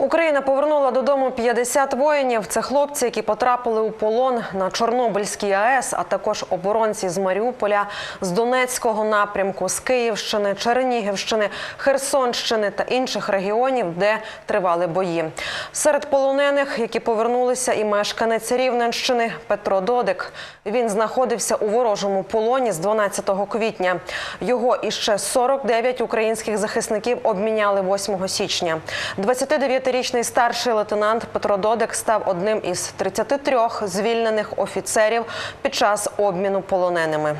Україна повернула додому 50 воїнів. Це хлопці, які потрапили у полон на Чорнобильській АЕС, а також оборонці з Маріуполя, з Донецького напрямку, з Київщини, Чернігівщини, Херсонщини та інших регіонів, де тривали бої. Серед полонених, які повернулися, і мешканець Рівненщини Петро Додик. Він знаходився у ворожому полоні з 12 квітня. Його і ще 49 українських захисників обміняли 8 січня. 29-річний старший лейтенант Петро Додек став одним із 33 звільнених офіцерів під час обміну полоненими.